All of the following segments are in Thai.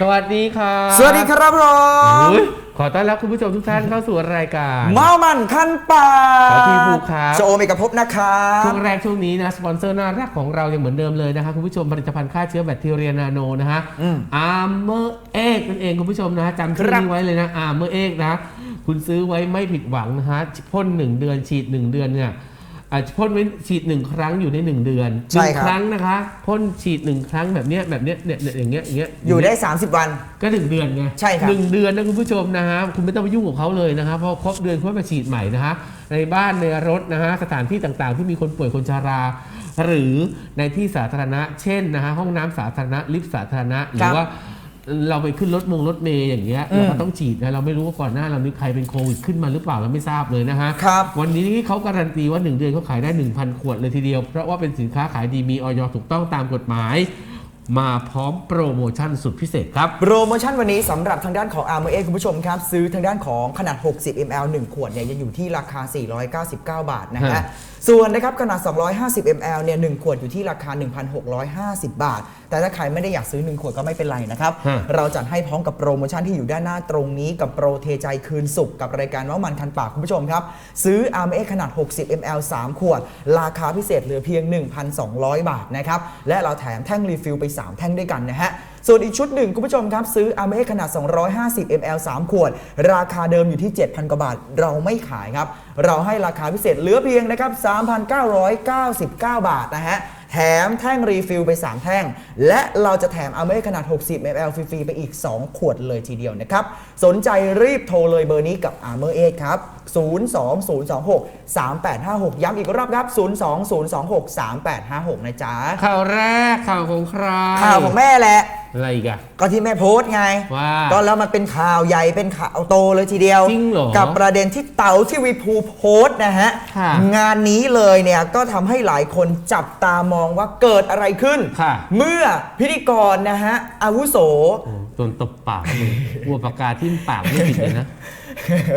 สวัสดีครับสวัสดีครับผอุ๊มยขอต้อนรับคุณผู้ชมทุกท่านเข้าสู่รายการ เมามันขั้นปากขอที่ภูครับ โจเมกับพบนะครับช่วงแรกช่วงนี้นะสปอนเซอร์น่ารักของเรายังเหมือนเดิมเลยนะคะคุณผู้ชมผลิตภัณฑ์ฆ่าเชื้อแบคทีเรียนาโนนะฮะอืมอาร์เมอร์เอ็กนั่นเองคุณผู้ชมนะจำชื่อครับนี้ไว้เลยนะอาร์เมอร์เอ็กนะ คุณซื้อไว้ไม่ผิดหวังนะฮะพ่นหนึ่งเดือนฉีดหนึ่งเดือนเนี่ย อะพ่นไว้ฉีดหนึ่งครั้งอยู่ในหนึ่งเดือนหใช่นึ่งครับ ครั้งนะคะพ่นฉีดหนึ่งครั้งแบบเนี้ยแบบเนี้ยเนี่ยเนี่ยอย่างเงี้ยอย่างเงี้ยอยู่ได้ 30 วัน ก็หนึ่งเดือนไงใช่ครับ หนึ่งเดือนนะคุณผู้ชมนะฮะคุณไม่ต้องไปยุ่งกับเขาเลยนะฮะเพราะครบเดือนเขามาฉีดใหม่นะฮะในบ้านในรถนะฮะสถานที่ต่างๆ ที่มีคนป่วยคนชรา หรือในที่สาธารณะ เช่นนะฮะห้องน้ำสาธารณะลิฟต์สาธารณะ หรือว่า เราไปขึ้นรถมงรถเมย์อย่างเงี้ยอืมเราก็ต้องฉีดนะเราไม่รู้ว่าก่อนหน้าเรานี้ใครเป็นโควิดขึ้นมาหรือเปล่าเราไม่ทราบเลยนะฮะครับ วันนี้เขาการันตีว่า 1 เดือนเขาขายได้ 1,000 ขวดเลยทีเดียว เพราะว่าเป็นสินค้าขายดีมีออยถูกต้องตามกฎหมาย มาพร้อมโปรโมชั่นสุดพิเศษครับ โปรโมชั่นวันนี้สำหรับทางด้านของ r m a คุณผู้ชมครับ ซื้อทางด้านของขนาด 60 ml 1 ขวดเนี่ยยังอยู่ที่ราคา 499 บาทนะฮะ ฮะ ส่วนนะครับขนาด 250 ml เนี่ย1ขวดอยู่ที่ราคา 1,650 บาท แต่ถ้าใครไม่ได้อยากซื้อ 1 ขวดก็ไม่เป็นไรนะครับ ฮะ เราจัดให้พร้อมกับโปรโมชั่นที่อยู่ด้านหน้าตรงนี้กับโปรเทใจคืนสุขกับรายการว่ามันคันปากคุณผู้ชมครับ ซื้อ r m a ขนาด 60 ml 3 ขวด ราคาพิเศษเหลือเพียง 1,200 บาทนะครับ และเราแถมแท่งรีฟิลไป3 แท่งด้วยกันนะฮะ ส่วนอีกชุดหนึ่งคุณผู้ชมครับ ซื้อ r m a ขนาด 250 ml 3 ขวด ราคาเดิมอยู่ที่ 7,000 กว่าบาท เราไม่ขายครับ เราให้ราคาพิเศษเหลือเพียงนะครับ 3,999 บาทนะฮะ แถมแท่งรีฟิลไป 3 แท่ง และเราจะแถมอเมริขนาด 60 ml ฟรีๆไปอีก 2 ขวดเลยทีเดียวนะครับ สนใจรีบโทรเลยเบอร์นี้กับ Armor 8ครับ 020263856 ย้ำอีกรอบครับ 020263856 นะจ๊ะข่าวแรกข่าวของใครข่าวของแม่แหละ อะไรอีกอะก็ที่แม่โพสต์ไงว่าก็แล้วมันเป็นข่าวใหญ่เป็นข่าวโตเลยทีเดียว จริงเหรอกับประเด็นที่เต๋าที่วีภูโพสต์นะฮะ ค่ะ งานนี้เลยเนี่ยก็ทำให้หลายคนจับตามองว่าเกิดอะไรขึ้น ค่ะ เมื่อพิธีกรนะฮะอาวุโส โอ้โดนตบปากเลยวัวปากกาทิ่มปากไม่ผิดเลยนะ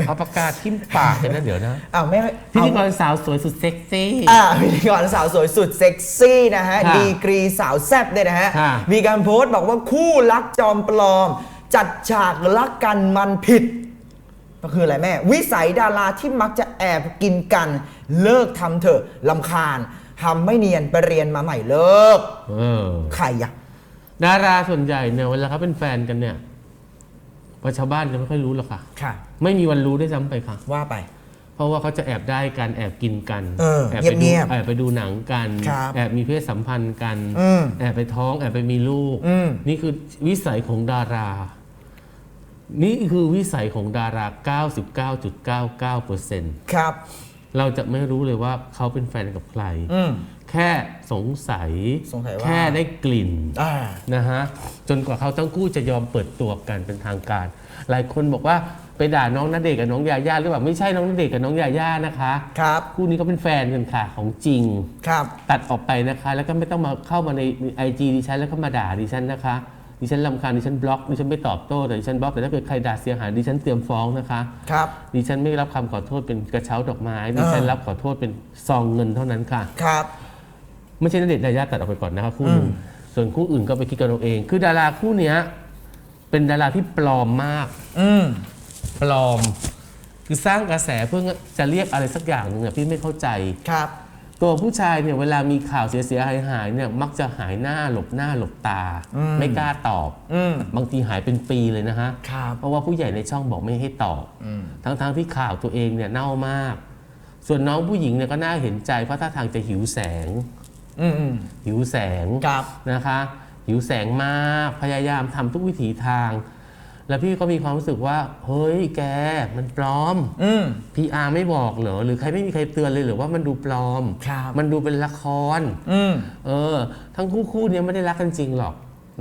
เอาปากกาทิ่มปากเลยนะเดี๋ยวนะอ้าวไม่พิธีกเอารสาวสวยสุดเซ็กซี่อ่าพิธีกรสาวสวยสุดเซ็กซี่นะฮะค่ะดีกรีสาวแซ่บเลยนะฮะค่ะมีการโพสต์บอกว่าคู่รักจอมปลอม จัดฉากรักกันมันผิดก็คืออะไรแม่ วิสัยดาราที่มักจะแอบกินกัน เลิกทำเถอะลำคาญทำไม่เนียนไปเรียนมาใหม่เลิกเออใครอะดาราส่วนใหญ่เนี่ยเวลาเขาเป็นแฟนกันเนี่ย ว่าชาวบ้านจะไม่ค่อยรู้หรอกค่ะ ค่ะ ไม่มีวันรู้ด้วยซ้ำไปค่ะ ว่าไป เพราะว่าเขาจะแอบได้กันแอบกินกันเออไปดูเงียบๆแอบไปดูหนังกัน ครับแอบมีเพศสัมพันธ์กัน อืมแอบไปท้องแอบไปมีลูก อืม นี่คือวิสัยของดารา นี่คือวิสัยของดารา 99.99%ครับ เราจะไม่รู้เลยว่าเขาเป็นแฟนกับใคร อืม แค่สงสัยสงสัยว่าแค่ได้กลิ่นอ่า นะฮะจนกว่าเขาทั้งคู่จะยอมเปิดตัวกันเป็นทางการ หลายคนบอกว่าไปด่าน้องณเดชน์กับน้องยาย่าหรือเปล่าไม่ใช่น้องณเดชน์กับน้องยาย่านะคะครับ คู่นี้เขาเป็นแฟนกันค่ะของจริง ครับ ตัดออกไปนะคะ แล้วก็ไม่ต้องมาเข้ามาในไอจีดิฉันแล้วก็มาด่าดิฉันนะคะ ดิฉันลำคาญดิฉันบล็อกดิฉันไม่ตอบโต้แต่ดิฉันบล็อกแต่ถ้าเกิดใครด่าเสียหายดิฉันเตรียมฟ้องนะคะ ครับ ดิฉันไม่รับคำขอโทษเป็นกระเช้าดอกไม้ดิฉันอ่ารัรับขอโทษเป็นซองเงินเท่านั้นค่ะ ครับ ไม่ใช่นเดชน์ยายาตัดออกไปก่อนนะครับคู่หนึ่งส่วนคู่อื่นก็ไปคิดกันเอาเอง คือดาราคู่เนี้ยเป็นดาราที่ปลอมมาก อืมปลอม คือสร้างกระแสเพื่อจะเรียกอะไรสักอย่างหนึ่งอะพี่ไม่เข้าใจ ครับ ตัวผู้ชายเนี่ยเวลามีข่าวเสียหายหายๆเนี่ยมักจะหายหน้าหลบหน้าหลบตาอืมไม่กล้าตอบ อืม บางทีหายเป็นปีเลยนะฮะ ครับ เพราะว่าผู้ใหญ่ในช่องบอกไม่ให้ตอบอืมทั้งๆที่ข่าวตัวเองเนี่ยเน่ามาก ส่วนน้องผู้หญิงเนี่ยก็น่าเห็นใจเพราะท่าทางจะหิวแสงอืมอืม หิวแสงครับนะคะ หิวแสงมากพยายามทำทุกวิถีทาง แล้วพี่ก็มีความรู้สึกว่า เฮ้ยแกมันปลอมอืม PR ไม่บอกเหรอหรือใครไม่มีใครเตือนเลยเหรือว่ามันดูปลอมครับมันดูเป็นละครอืมเออ ทั้งคู่คู่เนี้ไม่ได้รักกันจริงหรอก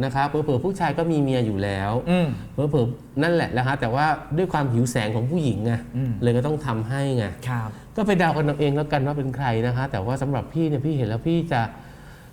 นะคะเผลอๆผู้ชายก็มีเมียอยู่แล้วอืมเผลอๆนั่นแหละนะคะแต่ว่าด้วยความหิวแสงของผู้หญิงไงอืมเลยก็ต้องทำให้ไงครับก็ไปเดากันเอาเองแล้วกันว่าเป็นใครนะคะ แต่ว่าสำหรับพี่เนี่ยพี่เห็นแล้วพี่จะ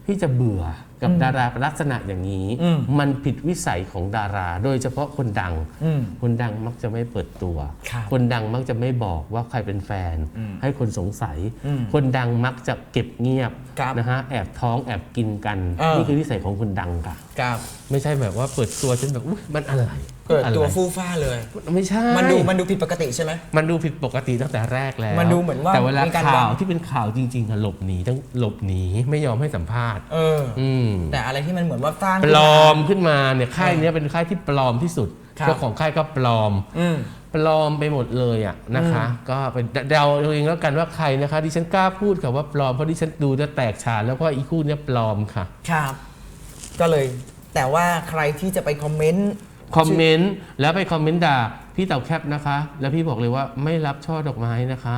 พี่จะเบื่อกับอืมดาราลักษณะอย่างนี้อืมมันผิดวิสัยของดารา โดยเฉพาะคนดังอืมคนดังมักจะไม่เปิดตัวครับคนดังมักจะไม่บอกว่าใครเป็นแฟนอืมให้คนสงสัยอืมคนดังมักจะเก็บเงียบครับนะฮะแอบท้องแอบกินกันเออนี่คือนิสัยของคนดังค่ะครับไม่ใช่แบบว่าเปิดตัวจนแบบอุ๊ยมันอะไร เปิดตัวอะไรฟู่ฟ้าเลย ไม่ใช่ มันดูมันดูผิดปกติใช่ไหม มันดูผิดปกติตั้งแต่แรกแล้วมันดูเหมือนว่าแต่เวลามีการข่าววางที่เป็นข่าวจริงๆอะหลบหนีต้องหลบหนีไม่ยอมให้สัมภาษณ์ เอออืมแต่อะไรที่มันเหมือนว่าสร้างปขึ้นลมาอมขึ้นมาเนี่ยค่ายเนี้ยเป็นค่ายที่ปลอมที่สุดครับเจ้าของค่ายก็ปลอมอืมปลอมไปหมดเลยอะนะคะ ก็เป็นเดาเอาเองแล้วกันว่าใครนะคะดิฉันกล้าพูดค่ะว่าปลอมเพราะดิฉันดูจะแตกฉานแล้วก็อีคู่เนี้ยปลอมค่ะ ครับ ก็เลยแต่ว่าใครที่จะไปคอมเมนต์ คอมเมนต์แล้วไปคอมเมนต์ด่าพี่เต่าแคปนะคะ แล้วพี่บอกเลยว่าไม่รับช่อดอกไม้นะคะ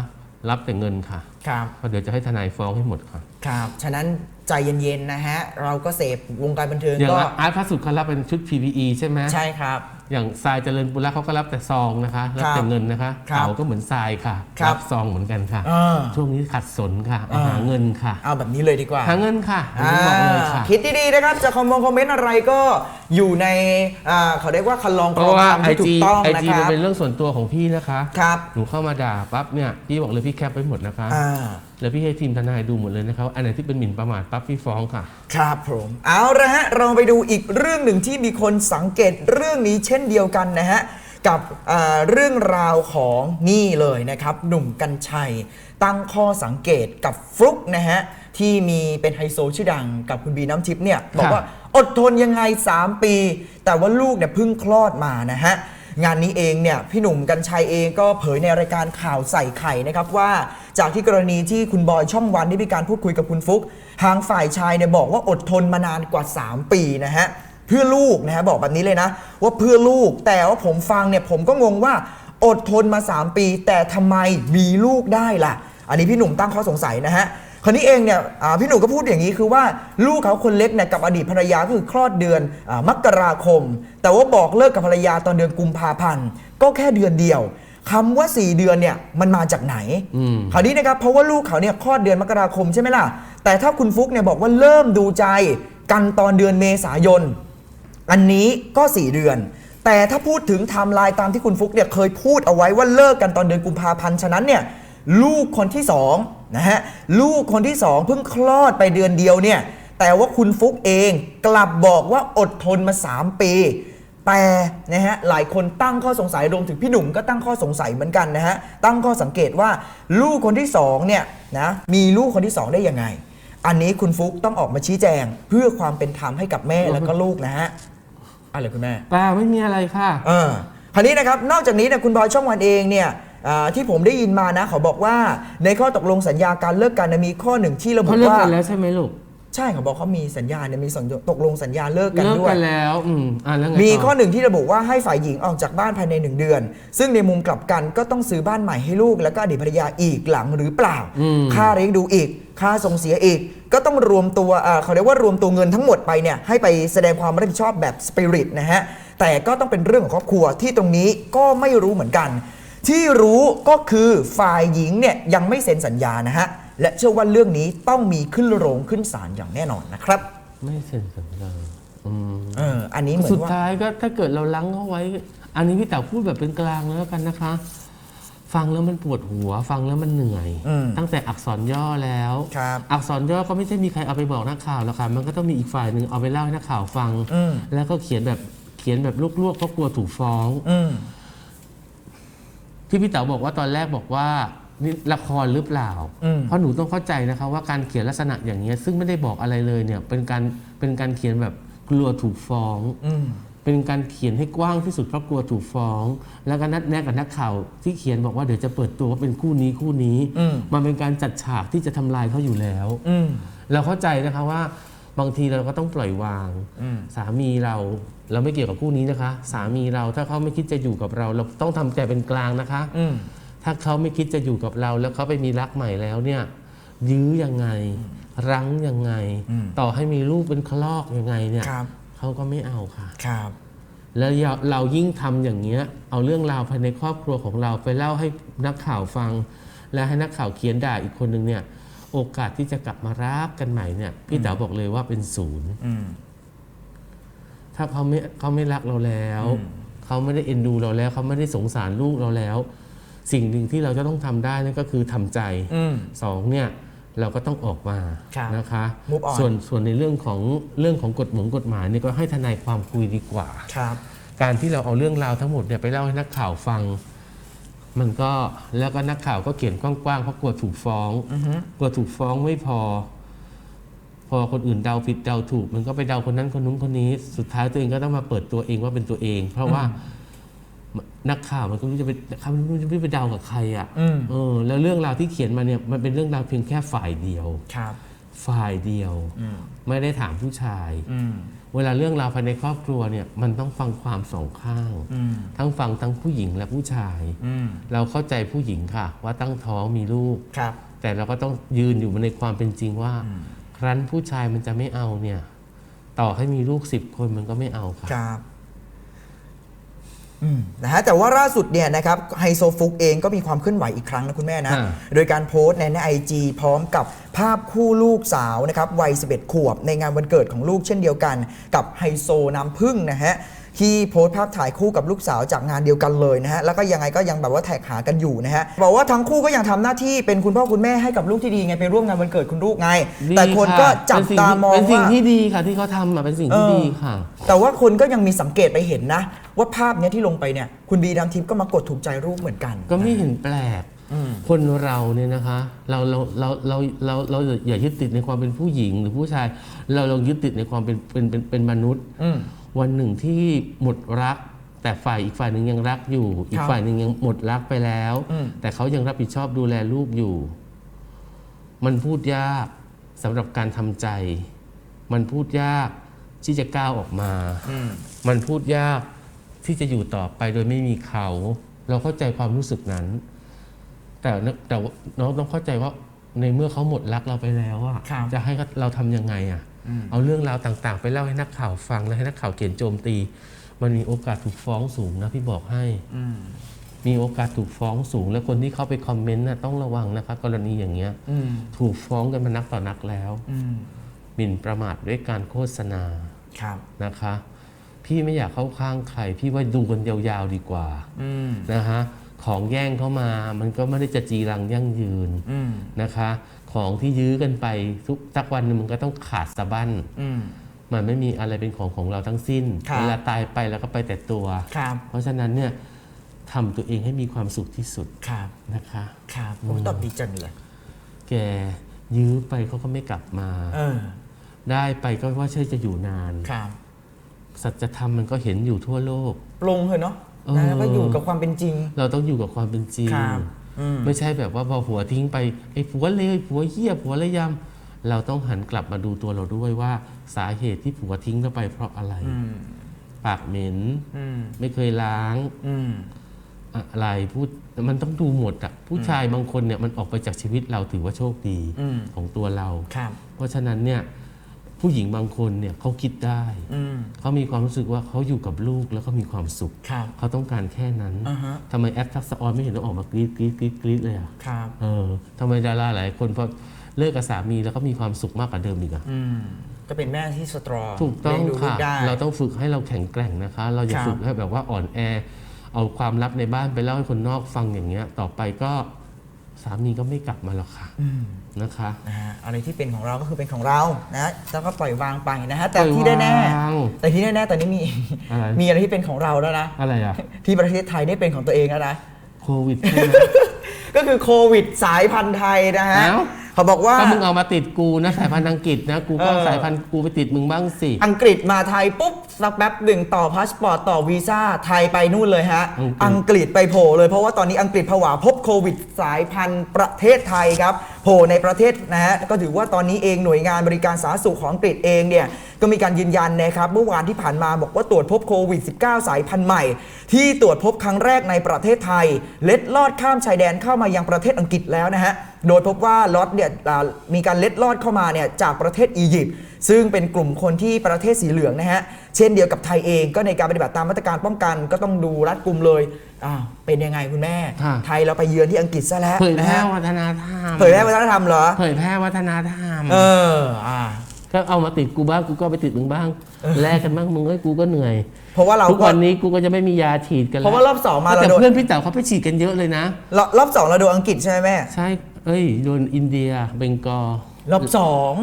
รับแต่เงินค่ะครับเพราะเดี๋ยวจะให้ทนายฟ้องให้หมดค่ะครับฉะนั้นใจเย็นๆนะฮะเราก็เสพวงการบันเทิงอย่างก็อาร์ตพระสุดเขารับเป็นชุด PPE ใช่ไหมใช่ครับ อย่างทรายเจริญปุระเขาก็รับแต่ซองนะคะรับครับแต่เงินนะคะครับเต่าก็เหมือนทรายค่ะครับ ซองเหมือนกันค่ะ เออ ช่วงนี้ขัดสนค่ะอ่าหาเงินค่ะเอาแบบนี้เลยดีกว่า หาเงินค่ะผมจะบอกเลยค่ะอ่าคิดดีๆนะครับ จะคอมมงคอมเมนต์อะไรก็อยู่ในอ่าเขาเรียกว่าคันลองเพครอราะงว่าธรรมไอที่ถูจีกต้องไอนะจีคมันรับเป็นเรื่องส่วนตัวของพี่นะคะครับหนูเข้ามาด่าปั๊บเนี่ยพี่บอกเลยพี่แคปไว้หมดนะคะ อ่าแล้วพี่ให้ทีมทนายดูหมดเลยนะคะว่าอันไหนที่เป็นหมิ่นประมาทปั๊บพี่ฟ้องค่ะ ครับผม เอาละฮะ เราไปดูอีกเรื่องหนึ่งที่มีคนสังเกตเรื่องนี้เช่นเดียวกันนะฮะกับอ่าเรื่องราวของนี่เลยนะครับ หนุ่มกัญชัย ตั้งข้อสังเกตกับฟลุกนะฮะที่มีเป็นไฮโซชื่อดังกับคุณบีน้ำทิพย์เนี่ยบอกว่าอดทนยังไง 3 ปี แต่ว่าลูกเนี่ยเพิ่งคลอดมานะฮะงานนี้เองเนี่ยพี่หนุ่มกัญชัยเองก็เผยในรายการข่าวใส่ไข่นะครับว่าจากที่กรณีที่คุณบอยช่องวันได้มีการพูดคุยกับคุณฟุกทางฝ่ายชายเนี่ยบอกว่าอดทนมานานกว่า 3 ปีนะฮะ เพื่อลูกนะฮะบอกแบบนี้เลยนะ ว่าเพื่อลูกแต่ว่าผมฟังเนี่ยผมก็งงว่าอดทนมา 3 ปี แต่ทำไมมีลูกได้ล่ะ อันนี้พี่หนุ่มตั้งข้อสงสัยนะฮะคราวนี้เองเนี่ยอ่าพี่หนุ่มก็พูดอย่างนี้คือว่าลูกเขาคนเล็กเนี่ยกับอดีตภรรยาก็คือคลอดเดือนอามกราคม แต่ว่าบอกเลิกกับภรรยาตอนเดือนกุมภาพันธ์ก็แค่เดือนเดียวคำว่า 4 เดือนเนี่ยมันมาจากไหนอืมคราวนี้นะครับเพราะว่าลูกเขาเนี่ยคลอดเดือนมกราคมใช่ไหมล่ะแต่ถ้าคุณฟุกเนี่ยบอกว่าเริ่มดูใจกันตอนเดือนเมษายน อันนี้ก็ 4 เดือน แต่ถ้าพูดถึงไทม์ไลน์ตามที่คุณฟุกเนี่ยเคยพูดเอาไว้ว่าเลิกกันตอนเดือนกุมภาพันธ์ฉะนั้นเนี่ยลูกคนที่2นะฮะลูกคนที่ 2 เพิ่งคลอดไปเดือนเดียวเนี่ยแต่ว่าคุณฟุกเองกลับบอกว่าอดทนมา 3 ปี แต่นะฮะหลายคนตั้งข้อสงสัยรวมถึงพี่หนุ่มก็ตั้งข้อสงสัยเหมือนกันนะฮะตั้งข้อสังเกตว่าลูกคนที่สองเนี่ยนะมีลูกคนที่สองได้ยังไง อันนี้คุณฟุกต้องออกมาชี้แจง เพื่อความเป็นธรรมให้กับแม่แล้วก็ลูกนะฮะ อะไรคุณแม่ป้าไม่มีอะไรค่ะเออคราวนี้นะครับนอกจากนี้เนี่ยคุณบอยช่องวันเองเนี่ยอ่าที่ผมได้ยินมานะเขาบอกว่าในข้อตกลงสัญญาการเลิกกันนะมีข้อหนึ่งที่ระบุเขาเลิกว่า กันแล้วใช่ไหมลูก ใช่เขาบอกเขามีสัญญาเนี่ยมีสัญญาตกลงสัญญาเลิกกันเลิกด้วย กันแล้ว อืมอ่าแล้วไงมีต่ข้อหนึ่งที่ระบุว่าให้ฝ่ายหญิงออกจากบ้านภายในหนึ่งเดือน ซึ่งในมุมกลับกันก็ต้องซื้อบ้านใหม่ให้ลูก แล้วก็อดีตภรรยาอีกหลังหรือเปล่าอืมค่าเลี้ยงดูอีก ค่าส่งเสียอีก ก็ต้องรวมตัวอ่าเขาเรียกว่ารวมตัวเงินทั้งหมดไปเนี่ยให้ไปแสดงความรับผิดชอบแบบสปิริตนะฮะแต่ก็ต้องเป็นเรื่องของครอบครัวที่ตรงนี้ก็ไม่รู้เหมือนกัน ที่รู้ก็คือฝ่ายหญิงเนี่ยยังไม่เซ็นสัญญานะฮะ และเชื่อว่าเรื่องนี้ต้องมีขึ้นโรงขึ้นศาลอย่างแน่นอนนะครับไม่เซ็นสัญญาอืมเอออันนี้เหมือสุดนว่าท้ายก็ถ้าเกิดเราลังเขาไว้ อันนี้พี่เต๋าพูดแบบเป็นกลางแล้วกันนะคะ ฟังแล้วมันปวดหัว ฟังแล้วมันเหนื่อย อืม ตั้งแต่อักษรย่อแล้ว ครับ อักษรย่อก็ไม่ใช่มีใครเอาไปบอกนักข่าวหรอกค่ะ มันก็ต้องมีอีกฝ่ายหนึ่งเอาไปเล่าให้นักข่าวฟัง อืมแล้วก็เขียนแบบเขียนแบบลวกๆเพราะกลัวถูกฟ้อง อืม ที่พี่เต๋าบอกว่าตอนแรกบอกว่า นี่ละครหรือเปล่าอืมเพราะหนูต้องเข้าใจนะคะว่าการเขียนลักษณะอย่างนี้ยซึ่งไม่ได้บอกอะไรเลยเนี่ยเป็นการเป็นการเขียนแบบกลัวถูกฟ้องอืมเป็นการเขียนให้กว้างที่สุดเพราะกลัวถูกฟ้อง แล้วก็นัดแนะกับนักข่าวที่เขียนบอกว่าเดี๋ยวจะเปิดตัวว่าเป็นคู่นี้คู่นี้อืมมันเป็นการจัดฉากที่จะทำลายเขาอยู่แล้วอืมเราเข้าใจนะคะว่าบางทีเราก็ต้องปล่อยวางอืมสามีเราเราไม่เกี่ยวกับคู่นี้นะคะ สามีเราถ้าเขาไม่คิดจะอยู่กับเรา เราต้องทำใจเป็นกลางนะคะอืม ถ้าเขาไม่คิดจะอยู่กับเรา แล้วเขาไปมีรักใหม่แล้วเนี่ยยื้อยังไง รั้งยังไงอืมต่อให้มีลูกเป็นคลอกยังไงเนี่ยครับเขาก็ไม่เอาค่ะครับแล้วเราเรายิ่งทำอย่างเงี้ย เอาเรื่องราวภายในครอบครัวของเราไปเล่าให้นักข่าวฟัง และให้นักข่าวเขียนด่าอีกคนหนึ่งเนี่ย โอกาสที่จะกลับมารักกันใหม่เนี่ย พี่เต๋าบอกเลยว่าเป็นศูนย์อืมถ้าเขาไม่เขาไม่รักเราแล้วอืมเขาไม่ได้เอ็นดูเราแล้ว เขาไม่ได้สงสารลูกเราแล้ว สิ่งหนึ่งที่เราจะต้องทำได้นั่นก็คือทำใจอืมสองเนี่ยเราก็ต้องออกมาครับนะคะ Move on ส่วนส่วนในเรื่องของเรื่องของกฎหมงกฎหมายเนี่ยก็ให้ทนายความคุยดีกว่าครับ การที่เราเอาเรื่องราวทั้งหมดเนี่ยไปเล่าให้นักข่าวฟัง มันก็แล้วก็นักข่าวก็เขียนกว้างๆเพราะกลัวถูกฟ้องอือฮึกลัวถูกฟ้องไม่พอ พอคนอื่นเดาผิดเดาถูก มันก็ไปเดาคนนั้นคนนู้นคนนี้ สุดท้ายตัวเองก็ต้องมาเปิดตัวเองว่าเป็นตัวเอง เพราะว่า นักข่าวมันก็ไม่รู้จะไปเขาไม่รู้จะไปเดากับใครอะอืม เออแล้วเรื่องราวที่เขียนมาเนี่ยมันเป็นเรื่องราวเพียงแค่ฝ่ายเดียว ครับ ฝ่ายเดียว อืม ไม่ได้ถามผู้ชาย อืม เวลาเรื่องราวภายในครอบครัวเนี่ยมันต้องฟังความสองข้าง อืม ทั้งฟังทั้งผู้หญิงและผู้ชาย อืม เราเข้าใจผู้หญิงค่ะ ว่าตั้งท้องมีลูก ครับ แต่เราก็ต้องยืนอยู่ในความเป็นจริงว่า ครั้นผู้ชายมันจะไม่เอาเนี่ย ต่อให้มีลูกสิบคนมันก็ไม่เอาค่ะ ครับอืม นะฮะแต่ว่าล่าสุดเนี่ยนะครับไฮโซฟุกเองก็มีความเคลื่อนไหวอีกครั้งนะคุณแม่นะ อ่า โดยการโพสต์ในไอจีพร้อมกับภาพคู่ลูกสาวนะครับวัย 11 ขวบ ในงานวันเกิดของลูกเช่นเดียวกัน กับไฮโซน้ำพึ่งนะฮะ ที่โพสต์ภาพถ่ายคู่กับลูกสาวจากงานเดียวกันเลยนะฮะแล้วก็ยังไงก็ยังแบบว่าแท็กหากันอยู่นะฮะบอกว่าทั้งคู่ก็ยังทำหน้าที่เป็นคุณพ่อคุณแม่ให้กับลูกที่ดีไงไปร่วมงานวันเกิดคุณลูกไง ดีแต่คนก็ะจับเป็นสิ่ตามองเป็นสิ่งว่า ที่ดีค่ะที่เขาทำอะเป็นสิ่งที่เออ ดีค่ะ แต่ว่าคนก็ยังมีสังเกตไปเห็นนะ ว่าภาพเนี้ยที่ลงไปเนี่ยคุณบีดามทิพย์ก็มากดถูกใจรูปเหมือนกัน ก็ไม่เห็นแปลกอืมคนเราเนี่ยนะคะ เราเราเราเราเราเราอย่ายึดติดในความเป็นผู้หญิงหรือผู้ชาย เราลองยึดติดในความเป็นเป็นเป็นเป็นมนุษย์ อืม วันหนึ่งที่หมดรัก แต่ฝ่ายอีกฝ่ายหนึ่งยังรักอยู่ อีกฝ่ายหนึ่งยังหมดรักไปแล้ว อืม แต่เขายังรับผิดชอบดูแลลูกอยู่ มันพูดยากสำหรับการทำใจ มันพูดยากที่จะก้าวออกมา อืม มันพูดยากที่จะอยู่ต่อไปโดยไม่มีเขา เราเข้าใจความรู้สึกนั้น แต่นแต่ว่าน้องต้องเข้าใจว่าในเมื่อเขาหมดรักเราไปแล้วอะครับ จะให้เราทำยังไงอะ เอาเรื่องราวต่างๆ ไปเล่าให้นักข่าวฟังแล้วให้นักข่าวเขียนโจมตี มันมีโอกาสถูกฟ้องสูงนะพี่บอกให้อืมมีโอกาสถูกฟ้องสูง และคนที่เข้าไปคอมเมนต์น่ะต้องระวังนะคะกรณีอย่างเงี้ยอืมถูกฟ้องกันมานักต่อนักแล้วอืมหมิ่นประมาทด้วยการโฆษณาครับนะคะ พี่ไม่อยากเข้าข้างใคร พี่ว่าดูกันยาวๆดีกว่าอืมนะฮะของแย่งเข้ามา มันก็ไม่ได้จะจีรังยั่งยืนอืมนะคะ ของที่ยื้อกันไปทุกสักวันหนึงมันก็ต้องขาดสะบั้นอืมมันไม่มีอะไรเป็นของของเราทั้งสิ้นครับเวลาตายไปแล้วก็ไปแต่ตัวครับเพราะฉะนั้นเนี่ยทำตัวเองให้มีความสุขที่สุดครับนะคะครับผมตอบดีจังเลยแกยื้อไปเขาก็ไม่กลับมาเออได้ไปก็ว่าเชื่อจะอยู่นานครับสัจธรรมมันก็เห็นอยู่ทั่วโลก ปลงเถอะเนาะเออนะก็อยู่กับความเป็นจริง เราต้องอยู่กับความเป็นจริงครับอืม ไม่ใช่แบบว่าพอผัวทิ้งไปไอ้ผัวเลวไอ้ผัวเหี้ยผัวระยำเราต้องหันกลับมาดูตัวเราด้วยว่าสาเหตุที่ผัวทิ้งเราไปเพราะอะไรอืมปากเหม็นอืมไม่เคยล้างอืมอะไรพูดมันต้องดูหมดอะผู้ชายบางคนเนี่ยมันออกไปจากชีวิตเราถือว่าโชคดีอืมของตัวเราครับเพราะฉะนั้นเนี่ย ผู้หญิงบางคนเนี่ยเขาคิดได้อืม เขามีความรู้สึกว่าเขาอยู่กับลูกแล้วก็มีความสุข ครับ เขาต้องการแค่นั้นอ่าฮะ ทำไมแอปทักษะออนไม่เห็นต้องออกมากรี๊ดกรี๊ดกรี๊ดกรี๊ดเลยอะ ครับ เออทำไมดาราหลายคนพอเลิกกับสามีแล้วก็มีความสุขมากกว่าเดิมอีกอะอืม ก็เป็นแม่ที่สตรองถูกต้องเลี้ยดูลูค่ะได้ เราต้องฝึกให้เราแข็งแกร่งนะคะ เราอย่าครับ ฝึกให้แบบว่าอ่อนแอ เอาความลับในบ้านไปเล่าให้คนนอกฟังอย่างเงี้ย ต่อไปก็ สามีก็ไม่กลับมาหรอกค่ะอืมนะคะ นะฮะอะไรที่เป็นของเราก็คือเป็นของเรานะแล้วก็ปล่อยวางไปนะฮะแต่ปล่อยที่แน่วางๆแต่ที่แน่ๆตอนนี้มีอะไร มีอะไรที่เป็นของเราแล้วนะอะไรอะที่ประเทศไทยได้เป็นของตัวเองแล้วนะ โควิดใช่ไหม ก็คือโควิดสายพันธุ์ไทยนะฮะ เอ้า เขาบอกว่าก็มึงเอามาติดกูนะสายพันธุ์อังกฤษนะกูก็เออ สายพันธุ์กูไปติดมึงบ้างสิ อังกฤษมาไทยปุ๊บสักแป๊บหนึ่งต่อพาสปอร์ตต่อวีซ่าไทยไปนู่นเลยฮะอังกฤษอังกฤษไปโผล่เลยเพราะว่าตอนนี้อังกฤษผวาพบโควิดสายพันธุ์ประเทศไทยครับโผล่ในประเทศนะฮะก็ถือว่าตอนนี้เองหน่วยงานบริการสาธารณสุขของอังกฤษเองเนี่ยก็มีการยืนยันนะครับเมื่อวานที่ผ่านมาบอกว่าตรวจพบโควิด -19 สายพันธุ์ใหม่ ที่ตรวจพบครั้งแรกในประเทศไทย เล็ดลอดข้ามชายแดนเข้ามายังประเทศอังกฤษแล้วนะฮะ โดยพบว่าล็อตเนี่ยอ่ามีการเล็ดลอดเข้ามาเนี่ยจากประเทศอียิปต์ซึ่งเป็นกลุ่มคนที่ประเทศสีเหลืองนะฮะเช่นเดียวกับไทยเองก็ในการปฏิบัติตามมาตรการป้องกัน ก็ต้องดูรัดกุมเลยอ้าวเป็นยังไงคุณแม่ ค่ะ ไทยเราไปเยือนที่อังกฤษซะแล้วเผยนะแพร่ฮะวัฒนธรรมเผยแพร่วัฒนธรรมเหรอเผยแพร่วัฒนธรรม เอออ่า ก็เอามาติดกูบ้างกูก็ไปติดมึงบ้าง แลกกันบ้างมึงเอ้ยกูก็เหนื่อย เพราะว่าเราทุกก็ วันนี้กูก็จะไม่มียาฉีดกันแล้วเพราะว่ารอบสองมาเราแต่โดน เพื่อนพี่เต๋าเขาไปฉีดกันเยอะเลยนะ รอบรอบสองเราโดนอังกฤษใช่ไหมแม่ ใช่ เอ้ยโดนอินเดียเบงกอลรอบสอง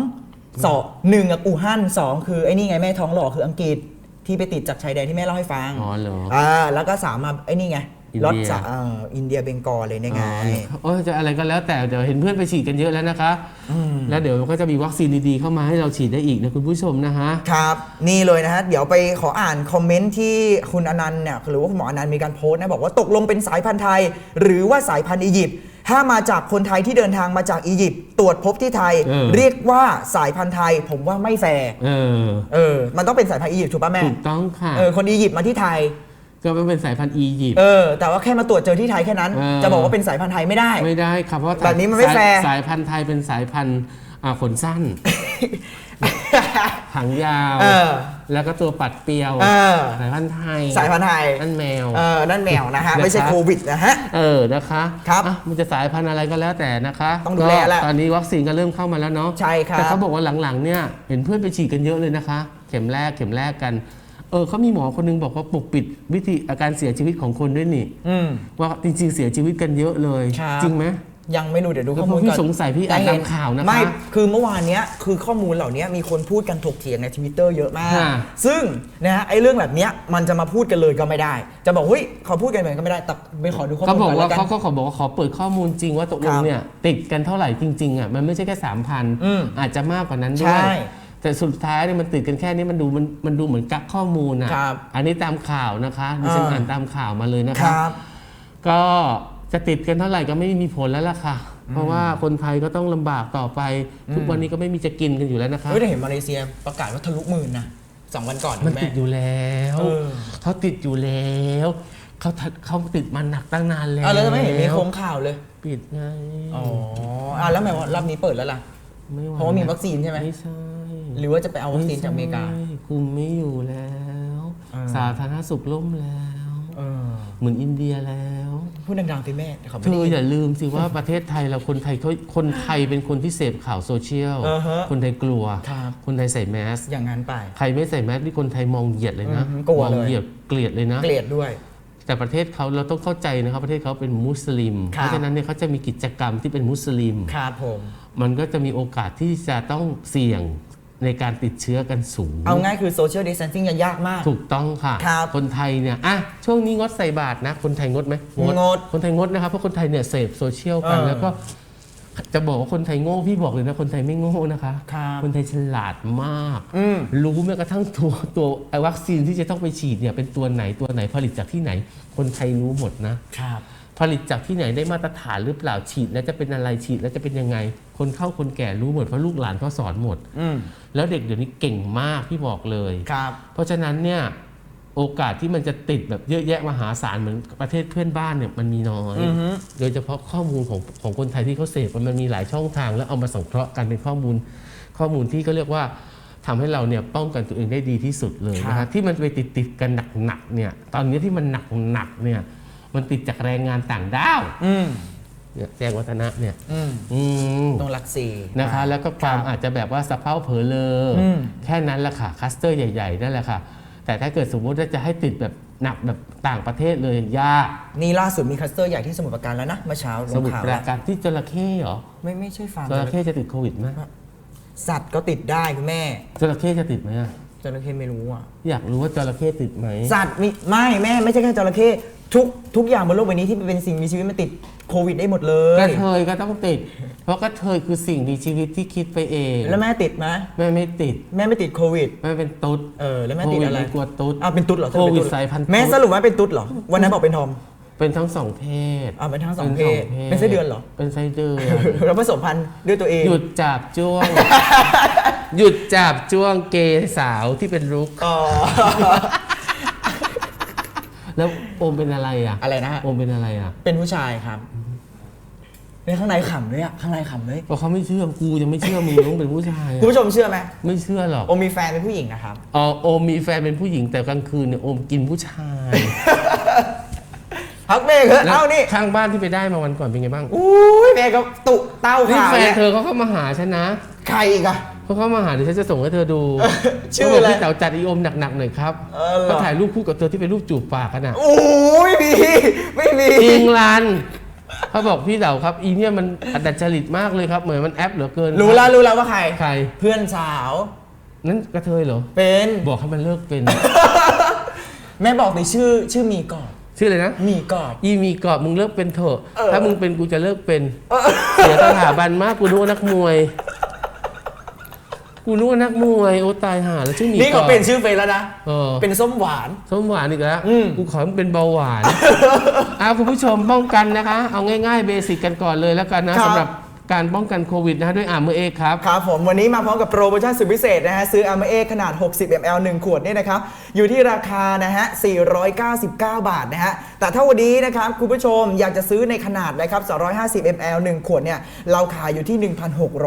สองหนึ่งอะอู่ฮั่นสองคือไอ้นี่ไงแม่ท้องหล่อคืออังกฤษที่ไปติดจากชายแดนที่แม่เล่าให้ฟังอ๋อเหรอ อ่าแล้วก็สามมาไอ้นี่ไงอินเดีย รถสาเอ่ออินเดียเบงกอลเลยเนี่ยไง โอ้ยจะอะไรก็แล้วแต่เดี๋ยวเห็นเพื่อนไปฉีดกันเยอะแล้วนะคะ แล้วเดี๋ยวก็จะมีวัคซีนดีๆเข้ามาให้เราฉีดได้อีกนะคุณผู้ชมนะฮะ ครับ นี่เลยนะฮะ เดี๋ยวไปขออ่านคอมเมนต์ที่คุณอนันต์เนี่ยหรือว่าคุณหมออนันต์มีการโพสต์นะ บอกว่าตกลงเป็นสายพันธุ์ไทย หรือว่าสายพันธุ์อียิปต์ ถ้ามาจากคนไทยที่เดินทางมาจากอียิปต์ตรวจพบที่ไทย เออ เรียกว่าสายพันธุ์ไทย ผมว่าไม่แฟร์เออเออ มันต้องเป็นสายพันธุ์อียิปต์ถูกป่ะแม่ถูกต้องค่ะ เออคนอียิปต์มาที่ไทย ก็เป็นสายพันธุ์อียิปต์ เออ แต่ว่าแค่มาตรวจเจอที่ไทยแค่นั้น เออ จะบอกว่าเป็นสายพันธุ์ไทยไม่ได้ ไม่ได้ครับเพราะว่าแบบนี้มันไม่สายแฟร์ สายพันธุ์ไทยเป็นสายพันธุ์อ่าขนสั้นหางยาว เออ แล้วก็ตัวปัดเปรียวเออสายพันธุ์ไทยสายพันธุ์ไทย นั่นแมว เออ นั่นแมวนะฮะนะครับไม่ใช่โควิดนะฮะ เออ นะคะครับอะมันจะสายพันธุ์อะไรก็แล้วแต่นะคะต้องดูแลแหละก็ตอนนี้วัคซีนก็เริ่มเข้ามาแล้วเนาะใช่ครับ แต่เขาบอกว่าหลังๆเนี่ย เห็นเพื่อนไปฉีดกันเยอะเลยนะคะ เข็มแรกเข็มแรกกัน เออเขามีหมอคนนึงบอกว่าปกปิดวิธีอาการเสียชีวิตของคนด้วยนี่ อืม ว่าจริงๆเสียชีวิตกันเยอะเลย ครับ จริงไหม ยังไม่รู้เดี๋ยวดูแล้วข้อมูลพี่ก่อนสงสัยพี่อ่านแต่เห็ตามข่าวนะคะไม่คือเมื่อวานเนี้ยคือข้อมูลเหล่านี้มีคนพูดกันถกเถียงในทวิตเตอร์เยอะมากค่ะซึ่งนะฮะไอ้เรื่องแบบเนี้ยมันจะมาพูดกันเลยก็ไม่ได้ จะบอกเฮ้ยเขาพูดกันแบบนั้นก็ไม่ได้แต่ไปขอดูข้อเขามูลบอกก่อนว่าแล้วกันเขาก็ขอบอกว่าขอเปิดข้อมูลจริงว่าตกลคงรับเนี่ยติดกันเท่าไหร่จริงๆอะมันไม่ใช่แค่สามพันอืมอาจจะมากกว่านั้นด้วยใช่แต่สุดท้ายเนี่ยมันติดกันแค่นี้มันดูมันมันดูเหมือนกักข้อมูลอะครับอันนี้ตามข่าวนะคะดิฉันอ่าอ่านตามข่าวมาเลยนะคคะรับก็ จะติดกันเท่าไหร่ก็ไม่มีผลแล้วล่ะค่ะ เพราะว่าคนไทยก็ต้องลำบากต่อไป ทุกวันนี้ก็ไม่มีจะกินกันอยู่แล้วนะคะเฮ้ยแต่เห็นมาเลเซียประกาศว่าทะลุหมื่นนะสองวันก่อนมันแม่ ติดอยู่แล้วเออ เขาติดอยู่แล้วเขาทัดเขาติดมาหนักตั้งนานแล้วอะแล้วทำไมเห็นมีโครงข่าวเลย ปิดไงอ๋ออะแล้วหมายว่ารอบนี้เปิดแล้วล่ะ ไม่ไหเพราะว่ามีวัคซีนใช่ไหม ไม่ใช่ หรือว่าจะไปเอาวัคซีนจากอเมริกาไใช่คุมไม่อยู่แล้ว อ่า สาธารณสุขล่มแล้ว เออเหมือนอินเดียแล้วพูดดังๆสิแม่เดี๋ยวเขาเธไม่ได้อยินอย่าลืมสิว่าประเทศไทยเราคนไทยเขาคนไทยเป็นคนที่เสพข่าวโซเชียลอ่าฮะคนไทยกลัวครับคนไทยใส่แมส อย่างนั้นไป ใครไม่ใส่แมสนี่คนไทยมองเหยียดเลยนะอือฮึกลัวมองเลยเหยียดเกลียดเลยนะเกลียดด้วยแต่ประเทศเขาเราต้องเข้าใจนะครับประเทศเขาเป็นมุสลิมครับเพราะฉะนั้นเนี่ยเขาจะมีกิจกรรมที่เป็นมุสลิมครับผมมันก็จะมีโอกาสที่จะต้องเสี่ยง ในการติดเชื้อกันสูง เอาง่ายคือโซเชียลดิส a ทนซิ่งยากมาก ถูกต้องค่ะ ครับคนไทยเนี่ยอะช่วงนี้งดใส่บาตรนะ คนไทยงดไหมงดคนไทยงดนะครับ เพราะคนไทยเนี่ยเสพโซเชียลกัน เออแล้วก็จะบอกว่าคนไทยโง่พี่บอกเลยนะ คนไทยไม่โง่นะคะครับคนไทยฉลาดมาก อืม รู้แม้กระทั่งตัวตัวไอ้วัคซีนที่จะต้องไปฉีดเนี่ยเป็นตัวไหนตัวไหนผลิตจากที่ไหน คนไทยรู้หมดนะ ครับ ผลิตจากที่ไหนได้มาตรฐานหรือเปล่าฉีด แล้วจะเป็นอะไรฉีดแล้วจะเป็นยังไง คนเข้าคนแก่รู้หมดเพราะลูกหลานเขาสอนหมดอืมแล้วเด็กเดี๋ยวนี้เก่งมากพี่บอกเลย ครับ เพราะฉะนั้นเนี่ยโอกาสที่มันจะติดแบบเยอะแยะมหาศาลเหมือนประเทศเพื่อนบ้านเนี่ยมันมีน้อย อือฮึ โดยเฉพาะข้อมูลของของคนไทยที่เขาเสพมันมีหลายช่องทาง แล้วเอามาสังเคราะห์กันเป็นข้อมูล ข้อมูลที่ก็เรียกว่าทำให้เราเนี่ยป้องกันตัวเองได้ดีที่สุดเลยนะครัฮะบ ที่มันไปติดติดๆกันหนักๆเนี่ยตอนนี้ที่มันหนักหนักๆเนี่ย มันติดจากแรงงานต่างด้าวอืมเนี่ยแจ้งวัฒนะเนี่ยอืมอืม ตรงหลักสี่ นะคะแล้วก็ความครับอาจจะแบบว่าสะเพร่าเผลอเลออม แค่นั้นแหละค่ะคลัสเตอร์ใหญ่ๆนั่นแหละค่ะ แต่ถ้าเกิดสมมุติว่าจะให้ติดแบบหนักแบบต่างประเทศเลยยากนี่ล่าสุดมีคลัสเตอร์ใหญ่ที่สมุทรปราการแล้วนะเมื่อเช้าลสงมุทรข่าวปราแล้วการที่จระเข้เหรอไม่ไม่ใช่ฟาร์มจระเข้จะติดโควิดไหมสัตว์ก็ติดได้คุณแม่จระเข้จะติดไหมอะจระเข้ไม่รู้อะ อยากรู้ว่าจระเข้ติดไหมสัตว์มีไม่แม่ไม่ใช่แค่จระเข้ ทุกทุกอย่างบนโลกใบนี้ที่เป็นสิ่งมีชีวิตมันติดโควิดได้หมดเลกยระเทยก็ต้องติด เพราะกระเทยคือสิ่งมีชีวิตที่คิดไปเองแล้วแม่ติดไหมแม่ไม่ติดแม่ไม่ติดโควิด แม่เป็นตุ๊ดเออแล้วแม่ติดอะไร โควิม่กลัวตุ๊ดอ้าวเป็นตุ๊ดเหรอโควิดเธอเป็นตุ๊สายพันธุ์แม่ตุ๊ดสรุปว่าเป็นตุ๊ดเหรอ วันนั้นบอกเป็นทอมเป็นทั้งสองเพศอ้าวเป็นทั้งสองเพศศเป็นไส้เดือนเหรอ เป็นไส้เดือนแล้วผสมพันธุ์ด้วยตัวเอง หยุดจับจ้วง หยุดจับจ้วงเกย์สาวที่เป็นรุก อ๋อ แล้วโอมเป็นอะไรอะอะไรนะฮะ โอมเป็นอะไรอะเป็นผู้ชายครับในข้างในขำด้วยอะข้างในขำเลยเพราะเขาไม่เชื่อกูยังไม่เชื่อมึงต้องเป็นผู้ชายอะคุณผู้ชมเชื่อไหมไม่เชื่อหรอกโอมีแฟนเป็นผู้หญิงนะครับ อ๋อโอมมีแฟนเป็นผู้หญิงแต่กลางคืนเนี่ยโอมกินผู้ชายพักเบรกเถอะแล้วเอ้านี่ข้างบ้านที่ไปได้มาวันก่อนเป็นไงบ้างอุ้ยแม่ก็ตุเต้านี่ข่าวแฟนเนี่ยเธอเขาเข้ามาหาฉันนะ ใครอีกอะ เขาเข้ามาหาเดี๋ยวฉันจะส่งให้เธอดูชื่อเขาบกอะไร พี่เต๋าจัดอีโอมหนักๆหน่อยครับเออเหรอ ก็ถ่ายรูปคู่กับเธอที่เป็นรูปจูบปากกันอะ โอ้ยไม่มีไม่มี จริงรันเขาบอกพี่เต๋าครับ อีเนี่ยมันอัดัดจริตมากเลยครับ เหมือนมันแอปเหลือเกินรู้แล้วรู้แล้วว่าใคร ใคร เพื่อนสาว นั่นกระเทยเหรอ เป็นบอกให้มันเลิกเป็น แม่บอกในชื่อชื่อมีกอบชื่ออะไรนะมีกอบ อีมีกรอบมึงเลิกเป็นเถอะ เออ ถ้ามึงเป็นกูจะเลิกเป็น เสียสถาบันมากกูนึกว่านักมวย กูนึกว่านักมวยโอ้ตายห่าแล้วชื่อหมีนี่กรเขาอบเป็นชื่อเฟซแล้วนะ เออเป็นส้มหวาน ส้มหวานอีกแล้วอืม กูขอให้มึงเป็นเบาหวานเอาคุณผู้ชมป้องกันนะคะ เอาง่ายๆเบสิกกันก่อนเลยแล้วกันนะครับสำหรับ การป้องกันโควิดนะฮะด้วยอาร์มเอเอครับ ครับผมวันนี้มาพร้อมกับโปรโมชั่นสุดพิเศษนะฮะซื้อ a m a เอขนาด 60 ml 1 ขวดเนี่ยนะครับอยู่ที่ราคานะฮะ 499 บาทนะฮะแต่ถ้าวันนี้นะครับคุณผู้ชมอยากจะซื้อในขนาดนะครับ 250 ml 1 ขวดเนี่ยเราขายอยู่ที่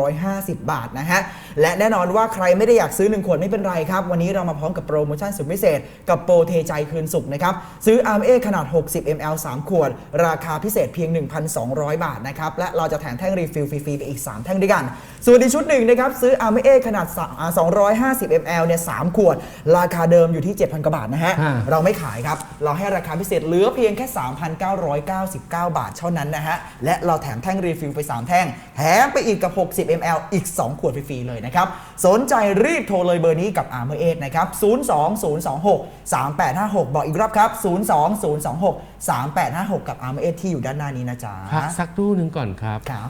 1,650 บาทนะฮะและแน่นอนว่าใครไม่ได้อยากซื้อ 1 ขวดไม่เป็นไรครับ วันนี้เรามาพร้อมกับโปรโมชั่นสุดพิเศษ กับโปรเทใจคืนสุขนะครับซื้อ a m a เอขนาด 60 ml 3 ขวด ราคาพิเศษเพียง 1,200 บาทนะครับและเราจะแถมแท่งรีฟิลฟรีๆไปอีก 3 แท่งด้วยกัน ส่วนในชุดหนึ่งนะครับซื้อ a m a เอขนาดสามอ่า250 ml เนี่ย3ขวด ราคาเดิมอยู่ที่ 7,000กว่าบาทนะฮะอ่าเราไม่ขายครับ เราให้ราคาพิเศษเหลือเพียงแค่ 3,999 บาทเท่านั้นนะฮะ และเราแถมแท่งรีฟิลไป 3 แท่ง แถมไปอีกกับ 60 ml อีก 2 ขวดฟรีๆเลยนะครับ สนใจรีบโทรเลยเบอร์นี้กับ a r m o r 8นะครับ 02026 3856 บอกอีกรอบครับ 02026 3856 กับ a r m o r 8ที่อยู่ด้านหน้านี้นะจ๊ะพักสักครู่หนึ่งก่อนครับ ครับ